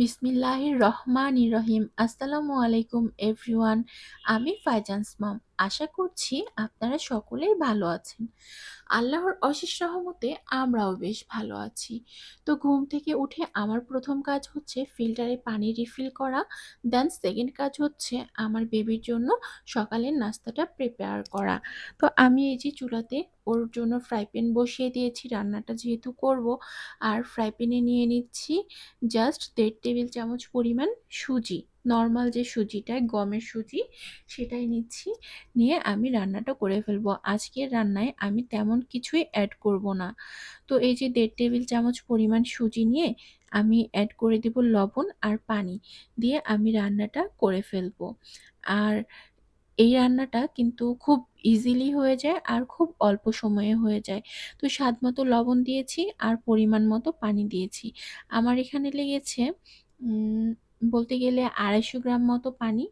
বিসমিল্লাহির রহমানির রহিম। আসসালামু আলাইকুম এভরিওয়ান। আমি ফাইজান্স মম আশা করছি আপনারা সকলেই ভালো আছেন। আল্লাহর অশেষ রহমতে আমরাও বেশ ভালো আছি। তো ঘুম থেকে উঠে আমার প্রথম কাজ হচ্ছে ফিল্টারে পানি রিফিল করা দেন সেকেন্ড কাজ হচ্ছে আমার বেবির জন্য সকালের নাস্তাটা প্রিপেয়ার করা। তো আমি এই যে চুলাতে ওর জন্য ফ্রাই প্যান বসিয়ে দিয়েছি, রান্নাটা যেহেতু করব, আর ফ্রাই প্যানে নিয়ে নিচ্ছি জাস্ট দেড় টেবিল চামচ পরিমাণ সুজি। নর্মাল যে সুজিটা, গমের সুজি, সেটাই নিচ্ছি। নিয়ে আমি রান্নাটা করে ফেলব। আজকের রান্নায় আমি তেমন কিছুই অ্যাড করব না। তো এই যে দেড় টেবিল চামচ পরিমাণ সুজি নিয়ে আমি অ্যাড করে দেব লবণ আর পানি দিয়ে আমি রান্নাটা করে ফেলব। আর এই রান্নাটা কিন্তু খুব ইজিলি হয়ে যায় আর খুব অল্প সময়ে হয়ে যায়। তো স্বাদ মতো লবণ দিয়েছি আর পরিমাণ মতো পানি দিয়েছি। আমার এখানে লেগেছে বলতে গেলে আড়াইশো গ্রাম মতো পানি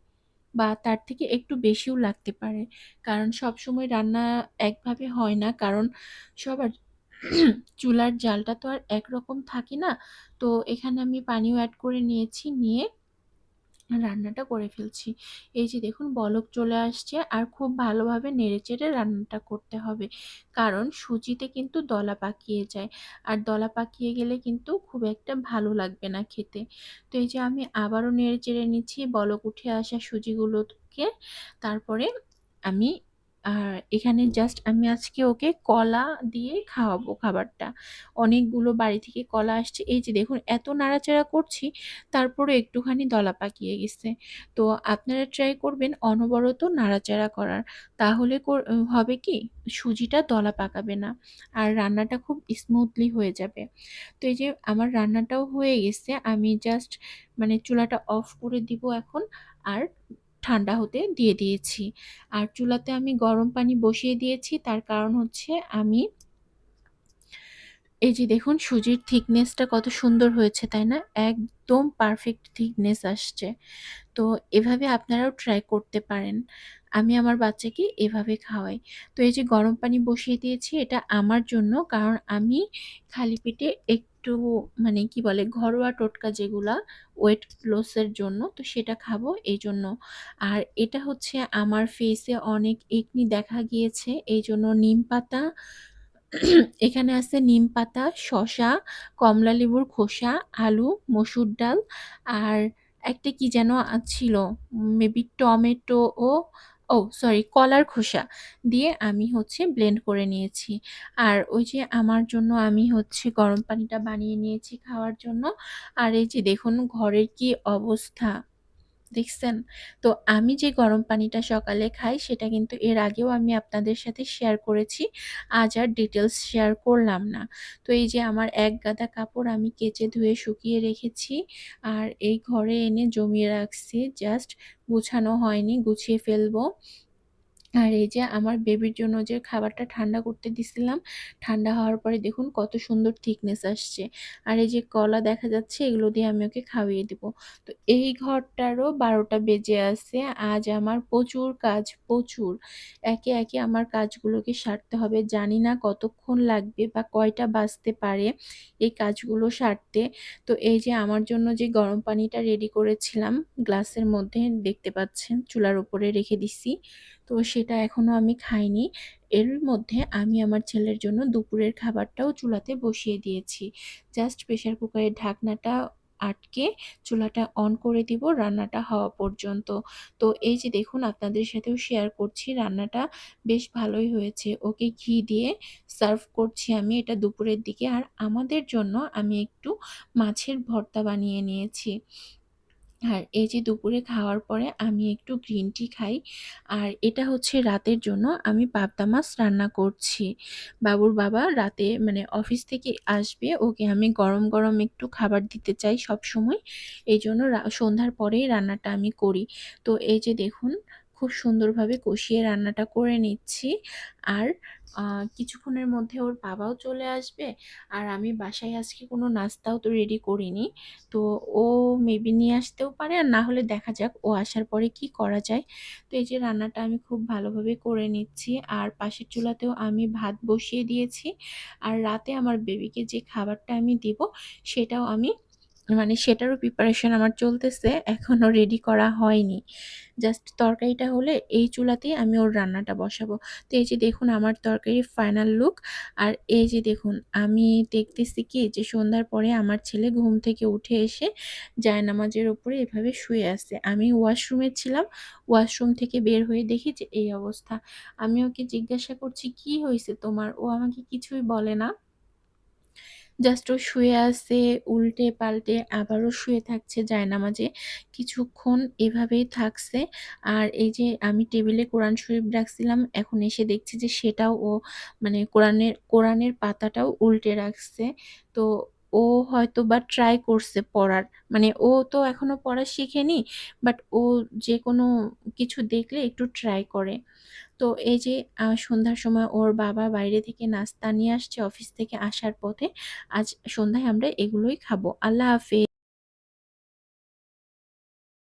বা তার থেকে একটু বেশিও লাগতে পারে। কারণ সব সময় রান্না একভাবে হয় না। কারণ সবার চুলার জালটা তো আর একরকম থাকে না। তো এখানে আমি পানিও অ্যাড করে নিয়েছি। নিয়ে রান্নাটা করে ফেলছি। এই যে দেখুন, বলক চলে আসছে আর খুব ভালোভাবে নেড়ে নেড়েচেড়ে রান্নাটা করতে হবে। কারণ সুজিতে কিন্তু দলা পাকিয়ে যায়। আর দলা পাকিয়ে গেলে কিন্তু খুব একটা ভালো লাগবে না খেতে। তো এই যে আমি আবারও নেড়ে নেড়েচেড়ে নিচ্ছি, বলক উঠে আসা সুজিগুলোকে। তারপরে আমি আর এখানে জাস্ট আমি আজকে ওকে কলা দিয়ে খাওয়াবো খাবারটা। অনেকগুলো বাড়ি থেকে কলা আসছে। এই যে দেখুন, এত নাড়াচাড়া করছি তারপরে একটুখানি দলা পাকিয়ে গেছে। তো আপনারা ট্রাই করবেন অনবরত নাড়াচাড়া করার। তাহলে হবে কি, সুজিটা দলা পাকাবে না আর রান্নাটা খুব স্মুথলি হয়ে যাবে। তো এই যে আমার রান্নাটাও হয়ে গেছে। আমি জাস্ট মানে চুলাটা অফ করে দিব এখন। আর ঠান্ডা হতে দিয়ে দিয়েছি। আর চুলাতে আমি গরম পানি বসিয়ে দিয়েছি। তার কারণ হচ্ছে আমি এই যে দেখুন সুজির থিকনেসটা কত সুন্দর হয়েছে, তাই না? একদম পারফেক্ট থিকনেস আসছে। তো এভাবে আপনারাও ট্রাই করতে পারেন। আমি আমার বাচ্চাকে এভাবে খাওয়াই। তো এই যে গরম পানি বসিয়ে দিয়েছি, এটা আমার জন্য। কারণ আমি খালি পেটে একটু মানে কি বলে ঘরোয়া টোটকা যেগুলা ওয়েট লসের জন্য, তো সেটা খাব এই জন্য আর এটা হচ্ছে আমার ফেসে অনেক একনি দেখা গিয়েছে এই জন্য নিম পাতা, এখানে আছে নিম পাতা, শসা, কমলা লেবুর খোসা, আলু, মসুর ডাল, আর একটা কি যেন ছিল মেবি টমেটো ও ও সরি কলার খোসা দিয়ে আমি হচ্ছে ব্লেন্ড করে নিয়েছি। আর ওই যে আমার জন্য আমি হচ্ছে গরম পানিটা বানিয়ে নিয়েছি খাওয়ার জন্য। আর এই যে দেখুন, ঘরের কি অবস্থা। দেখছেন? তো আমি যে গরম পানিটা সকালে খাই, সেটা কিন্তু এর আগেও আমি আপনাদের সাথে শেয়ার করেছি। আজ আর ডিটেলস শেয়ার করলাম না। তো এই যে আমার এক গাদা কাপড় আমি কেচে ধুয়ে শুকিয়ে রেখেছি আর এই ঘরে এনে জমিয়ে রাখছি। জাস্ট গুছানো হয়নি, গুছিয়ে ফেলব। আর এই যে আমার বেবির জন্য যে খাবারটা ঠান্ডা করতে দিছিলাম, ঠান্ডা হওয়ার পরে দেখুন কত সুন্দর থিকনেস আসছে। আর এই যে কলা দেখা যাচ্ছে, এগুলো দিয়ে আমি ওকে খাইয়ে দিব। তো এই ঘরটারও বারোটা বেজে আছে, আজ আমার প্রচুর কাজ, প্রচুর। একে একে আমার কাজগুলোকে সারতে হবে, জানি না কতক্ষণ লাগবে বা কয়টা বাজতে পারে এই কাজগুলো সারতে। তো এই যে আমার জন্য যে গরম পানিটা রেডি করেছিলাম গ্লাসের মধ্যে দেখতে পাচ্ছেন, চুলার উপরে রেখে দিছি। তো সেটা এখনও আমি খাইনি। এর মধ্যে আমি আমার ছেলের জন্য দুপুরের খাবারটাও চুলাতে বসিয়ে দিয়েছি। জাস্ট প্রেশার কুকারের ঢাকনাটা আটকে চুলাটা অন করে দিব রান্নাটা হওয়া পর্যন্ত। তো এই যে দেখুন, আপনাদের সাথেও শেয়ার করছি রান্নাটা, বেশ ভালোই হয়েছে। ওকে ঘি দিয়ে সার্ভ করছি আমি এটা দুপুরের দিকে। আর আমাদের জন্য আমি একটু মাছের ভর্তা বানিয়ে নিয়েছি। আর এই যে দুপুরে খাওয়ার পরে আমি একটু গ্রিন টি খাই। আর এটা হচ্ছে রাতের জন্য আমি পাবদা মাছ রান্না করছি। বাবুর বাবা রাতে মানে অফিস থেকে আসবে, ওকে আমি গরম গরম একটু খাবার দিতে চাই সব সময় এই জন্য সন্ধ্যার পরেই রান্নাটা আমি করি। তো এই যে দেখুন খুব সুন্দরভাবে কষিয়ে রান্নাটা করে নিচ্ছি। আর কিছুক্ষণের মধ্যে ওর বাবাও চলে আসবে। আর আমি বাসায় আজকে কোনো নাস্তাও তো রেডি করিনি। তো ও মেবি নিয়ে আসতেও পারে, আর না হলে দেখা যাক ও আসার পরে কি করা যায়। তো এই যে রান্নাটা আমি খুব ভালোভাবে করে নিচ্ছি। আর পাশের চুলাতেও আমি ভাত বসিয়ে দিয়েছি। আর রাতে আমার বেবিকে যে খাবারটা আমি দিব, সেটাও আমি মানে সেটারও প্রিপারেশন আমার চলতেছে। এখনও রেডি করা হয়নি। জাস্ট তরকারিটা হলে এই চুলাতেই আমি ওর রান্নাটা বসাবো। তো এই যে দেখুন আমার তরকারির ফাইনাল লুক। আর এই যে দেখুন আমি দেখতেছি কি যে সন্ধ্যার পরে আমার ছেলে ঘুম থেকে উঠে এসে জায়নামাজের ওপরে এভাবে শুয়ে আছে। আমি ওয়াশরুমে ছিলাম। ওয়াশরুম থেকে বের হয়ে দেখি যে এই অবস্থা। আমি ওকে জিজ্ঞাসা করছি, "কি হয়েছে তোমার?" ও আমাকে কিছুই বলে না। জাস্ট ও শুয়ে আছে উল্টে-পাল্টে আবারও শুয়ে থাকছে জায়নামাজে। কিছুক্ষণ এভাবেই থাকছে। আর এই যে আমি টেবিলে কোরআন শরীফ রাখছিলাম, এখন এসে দেখছি যে সেটাও ও মানে কোরআনের কোরআনের পাতাটাও উল্টে রাখছে। তো ও হয়তো বা ট্রাই করছে পড়ার। মানে ও তো এখনও পড়া শিখেনি। বাট ও যে কোনো কিছু দেখলে একটু ট্রাই করে। তো এই যে সন্ধ্যার সময় ওর বাবা বাইরে থেকে নাস্তা নিয়ে আসছে অফিস থেকে আসার পথে। আজ সন্ধ্যায় আমরা এগুলোই খাব। আল্লাহ হাফেজ।